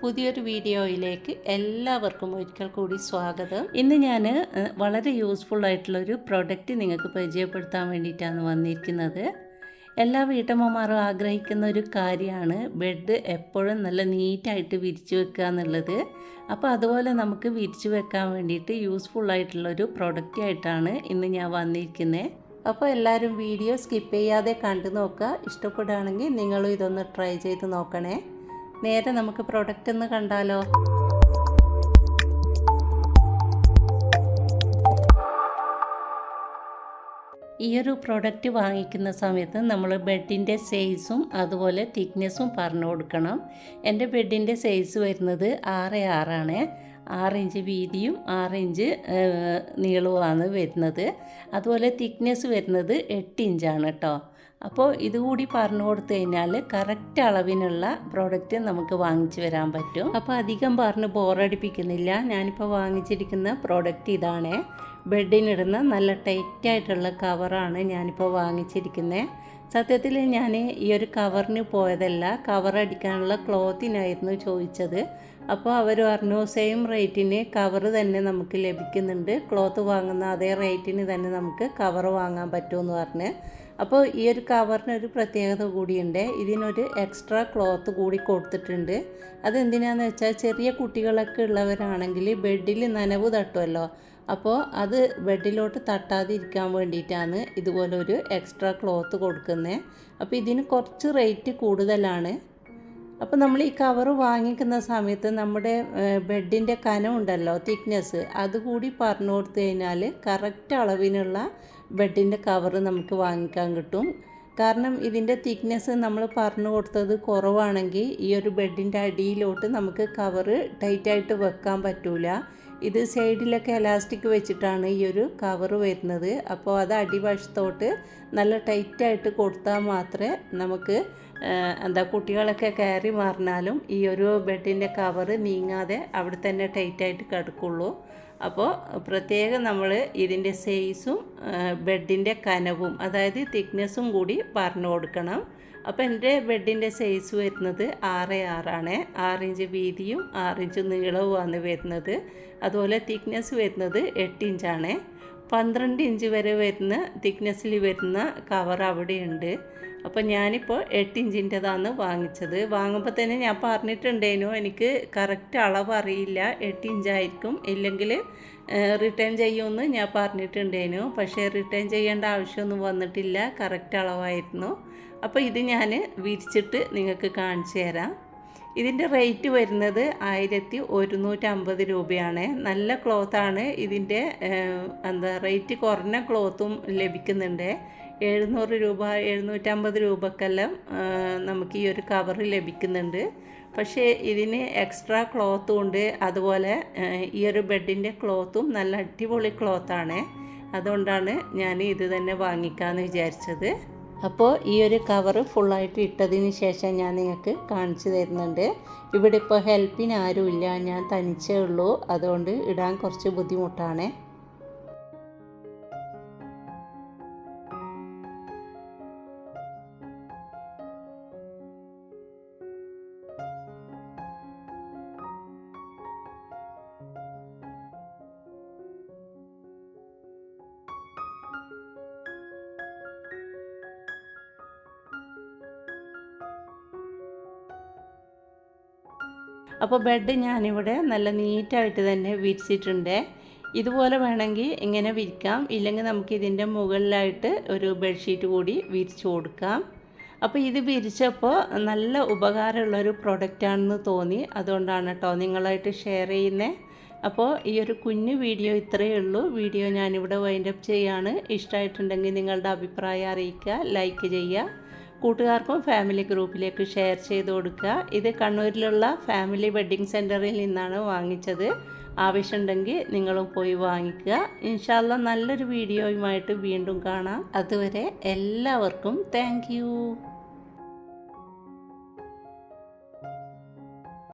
പുതിയൊരു വീഡിയോയിലേക്ക് എല്ലാവർക്കും ഒരിക്കൽ കൂടി സ്വാഗതം. ഇന്ന് ഞാൻ വളരെ യൂസ്ഫുൾ ആയിട്ടുള്ള ഒരു പ്രോഡക്റ്റ് നിങ്ങൾക്ക് പരിചയപ്പെടുത്താൻ വേണ്ടിയിട്ടാണ് വന്നിരിക്കുന്നത്. എല്ലാ വീട്ടമ്മമാരും ആഗ്രഹിക്കുന്ന ഒരു കാര്യമാണ് ബെഡ് എപ്പോഴും നല്ല നീറ്റായിട്ട് വിരിച്ചു വെക്കുക എന്നുള്ളത്. അപ്പോൾ അതുപോലെ നമുക്ക് വിരിച്ചു വെക്കാൻ വേണ്ടിയിട്ട് യൂസ്ഫുൾ ആയിട്ടുള്ള ഒരു പ്രോഡക്റ്റ് ആയിട്ടാണ് ഇന്ന് ഞാൻ വന്നിരിക്കുന്നത് അപ്പോൾ എല്ലാവരും വീഡിയോ സ്കിപ്പ് ചെയ്യാതെ കണ്ടു നോക്കുക. ഇഷ്ടപ്പെടുകയാണെങ്കിൽ നിങ്ങളും ഇതൊന്ന് ട്രൈ ചെയ്ത് നോക്കണേ. നേരെ നമുക്ക് പ്രൊഡക്റ്റ് ഒന്ന് കണ്ടാലോ? ഈ ഒരു പ്രൊഡക്റ്റ് വാങ്ങിക്കുന്ന സമയത്ത് നമ്മൾ ബെഡിന്റെ സൈസും അതുപോലെ തിക്നെസ്സും പറഞ്ഞു കൊടുക്കണം. എന്റെ ബെഡിന്റെ സൈസ് വരുന്നത് ആറ് ആറാണ്. ആറ് ഇഞ്ച് വീതിയും ആറ് ഇഞ്ച് നീളവുമാണ് വരുന്നത്. അതുപോലെ തിക്നെസ് വരുന്നത് എട്ട് ഇഞ്ചാണ് കേട്ടോ. അപ്പോൾ ഇതുകൂടി പറഞ്ഞു കൊടുത്തു കഴിഞ്ഞാൽ കറക്റ്റ് അളവിനുള്ള പ്രോഡക്റ്റ് നമുക്ക് വാങ്ങിച്ചു വരാൻ പറ്റും. അപ്പോൾ അധികം പറഞ്ഞ് ബോറടിപ്പിക്കുന്നില്ല ഞാനിപ്പോൾ വാങ്ങിച്ചിരിക്കുന്ന പ്രോഡക്റ്റ് ഇതാണ്. ബെഡിനിടുന്ന നല്ല ടൈറ്റായിട്ടുള്ള കവറാണ് ഞാനിപ്പോൾ വാങ്ങിച്ചിരിക്കുന്നത് സത്യത്തിൽ ഞാൻ ഈ ഒരു കവറിന് പോയതല്ല കവർ അടിക്കാനുള്ള ക്ലോത്തിനായിരുന്നു ചോദിച്ചത്. അപ്പോൾ അവർ പറഞ്ഞു സെയിം റേറ്റിന് കവർ തന്നെ നമുക്ക് ലഭിക്കുന്നുണ്ട്. ക്ലോത്ത് വാങ്ങുന്ന അതേ റേറ്റിന് തന്നെ നമുക്ക് കവർ വാങ്ങാൻ പറ്റുമെന്ന് പറഞ്ഞ്. അപ്പോൾ ഈ ഒരു കവറിന് ഒരു പ്രത്യേകത കൂടിയുണ്ട്. ഇതിനൊരു എക്സ്ട്രാ ക്ലോത്ത് കൂടി കൊടുത്തിട്ടുണ്ട്. അതെന്തിനാന്ന് വെച്ചാൽ ചെറിയ കുട്ടികളൊക്കെ ഉള്ളവരാണെങ്കിൽ ബെഡിൽ നനവ് തട്ടുമല്ലോ അപ്പോൾ അത് ബെഡിലോട്ട് തട്ടാതിരിക്കാൻ വേണ്ടിയിട്ടാണ് ഇതുപോലെ ഒരു എക്സ്ട്രാ ക്ലോത്ത് കൊടുക്കുന്നത് അപ്പോൾ ഇതിന് കുറച്ച് റേറ്റ് കൂടുതലാണ്. അപ്പോൾ നമ്മൾ ഈ കവർ വാങ്ങിക്കുന്ന സമയത്ത് നമ്മുടെ ബെഡിന്റെ കനമുണ്ടല്ലോ തിക്നെസ് അതുകൂടി പറഞ്ഞു കൊടുത്തു കഴിഞ്ഞാൽ കറക്റ്റ് അളവിനുള്ള ബെഡിന്റെ കവർ നമുക്ക് വാങ്ങിക്കാൻ കിട്ടും. കാരണം ഇതിന്റെ തിക്നെസ് നമ്മൾ പറഞ്ഞു കൊടുത്തത് കുറവാണെങ്കിൽ ഈ ഒരു ബെഡിന്റെ അടിയിലോട്ട് നമുക്ക് കവറ് ടൈറ്റായിട്ട് വെക്കാൻ പറ്റൂല. ഇത് സൈഡിലൊക്കെ എലാസ്റ്റിക് വെച്ചിട്ടാണ് ഈ ഒരു കവർ വരുന്നത്. അപ്പോൾ അത് അടിവശത്തോട്ട് നല്ല ടൈറ്റായിട്ട് കൊടുത്താൽ മാത്രമേ നമുക്ക് എന്താ കുട്ടികളൊക്കെ കയറി മാറിനാലും ഈ ഒരു ബെഡിന്റെ കവറ് നീങ്ങാതെ അവിടെ തന്നെ ടൈറ്റായിട്ട് കിടക്കുള്ളൂ. അപ്പോൾ പ്രത്യേകം നമ്മൾ ഇതിന്റെ സൈസും ബെഡിന്റെ കനവും അതായത് തിക്നെസ്സും കൂടി പറഞ്ഞു കൊടുക്കണം. അപ്പോൾ എന്റെ ബെഡിന്റെ സൈസ് വരുന്നത് ആറ് ആറാണ്. ആറിഞ്ച് വീതിയും ആറിഞ്ച് നീളവുമാണ് വരുന്നത്. അതുപോലെ തിക്നെസ് വരുന്നത് എട്ട് ഇഞ്ചാണ്. പന്ത്രണ്ട് ഇഞ്ച് വരെ വരുന്ന തിക്നെസ്സിൽ വരുന്ന കവർ അവിടെയുണ്ട്. അപ്പോൾ ഞാനിപ്പോൾ എട്ട് ഇഞ്ചിന്റെതാണ് വാങ്ങിച്ചത്. വാങ്ങുമ്പോൾ തന്നെ ഞാൻ പറഞ്ഞിട്ടുണ്ടേനു എനിക്ക് കറക്റ്റ് അളവ് അറിയില്ല. എട്ട് ഇഞ്ചായിരിക്കും. ഇല്ലെങ്കിൽ റിട്ടേൺ ചെയ്യുമെന്ന് ഞാൻ പറഞ്ഞിട്ടുണ്ടേനു. പക്ഷേ റിട്ടേൺ ചെയ്യേണ്ട ആവശ്യമൊന്നും വന്നിട്ടില്ല. കറക്റ്റ് അളവായിരുന്നു. അപ്പോൾ ഇത് ഞാൻ വിരിച്ചിട്ട് നിങ്ങൾക്ക് കാണിച്ചു തരാം. ഇതിന്റെ റേറ്റ് വരുന്നത് ആയിരത്തി ഒരുന്നൂറ്റമ്പത് രൂപയാണ്. നല്ല ക്ലോത്താണ് ഇതിന്റെ എന്താ റേറ്റ് കുറഞ്ഞ ക്ലോത്തും ലഭിക്കുന്നുണ്ട്. എഴുന്നൂറ് രൂപ എഴുന്നൂറ്റമ്പത് രൂപക്കെല്ലാം നമുക്ക് ഈ ഒരു കവർ ലഭിക്കുന്നുണ്ട്. പക്ഷേ ഇതിന് എക്സ്ട്രാ ക്ലോത്തും ഉണ്ട്. അതുപോലെ ഈ ഒരു ബെഡിന്റെ ക്ലോത്തും നല്ല അടിപൊളി ക്ലോത്താണ് അതുകൊണ്ടാണ് ഞാൻ ഇത് തന്നെ വാങ്ങിക്കാമെന്ന് വിചാരിച്ചത്. അപ്പോൾ ഈ ഒരു കവർ ഫുള്ളായിട്ട് ഇട്ടതിന് ശേഷം ഞാൻ നിങ്ങൾക്ക് കാണിച്ചു തരുന്നുണ്ട്. ഇവിടെ ഇപ്പോൾ ഹെൽപ്പിന് ആരുമില്ല. ഞാൻ തനിച്ചേ ഉള്ളൂ. അതുകൊണ്ട് ഇടാൻ കുറച്ച് ബുദ്ധിമുട്ടാണ്. അപ്പോൾ ബെഡ് ഞാനിവിടെ നല്ല നീറ്റായിട്ട് തന്നെ വിരിച്ചിട്ടുണ്ട്. ഇതുപോലെ വേണമെങ്കിൽ ഇങ്ങനെ വിരിക്കാം. ഇല്ലെങ്കിൽ നമുക്ക് ഇതിന്റെ മുകളിലായിട്ട് ഒരു ബെഡ്ഷീറ്റ് കൂടി വിരിച്ചു കൊടുക്കാം. അപ്പോൾ ഇത് വിരിച്ചപ്പോൾ നല്ല ഉപകാരമുള്ളൊരു പ്രൊഡക്റ്റാണെന്ന് തോന്നി. അതുകൊണ്ടാണ് കേട്ടോ നിങ്ങളായിട്ട് ഷെയർ ചെയ്യുന്നത് അപ്പോൾ ഈ ഒരു കുഞ്ഞു വീഡിയോ ഇത്രയേ ഉള്ളൂ. വീഡിയോ ഞാനിവിടെ വൈൻഡപ്പ് ചെയ്യാണ്. ഇഷ്ടമായിട്ടുണ്ടെങ്കിൽ നിങ്ങളുടെ അഭിപ്രായം അറിയിക്കുക ലൈക്ക് ചെയ്യുക. കൂട്ടുകാർക്കും ഫാമിലി ഗ്രൂപ്പിലേക്ക് ഷെയർ ചെയ്ത് കൊടുക്കുക. ഇത് കണ്ണൂരിലുള്ള ഫാമിലി വെഡ്ഡിംഗ് സെന്ററിൽ നിന്നാണ് വാങ്ങിച്ചത്. ആവശ്യമുണ്ടെങ്കിൽ നിങ്ങളും പോയി വാങ്ങിക്കുക. ഇൻഷാല്ല നല്ലൊരു വീഡിയോയുമായിട്ട് വീണ്ടും കാണാം. അതുവരെ എല്ലാവർക്കും താങ്ക്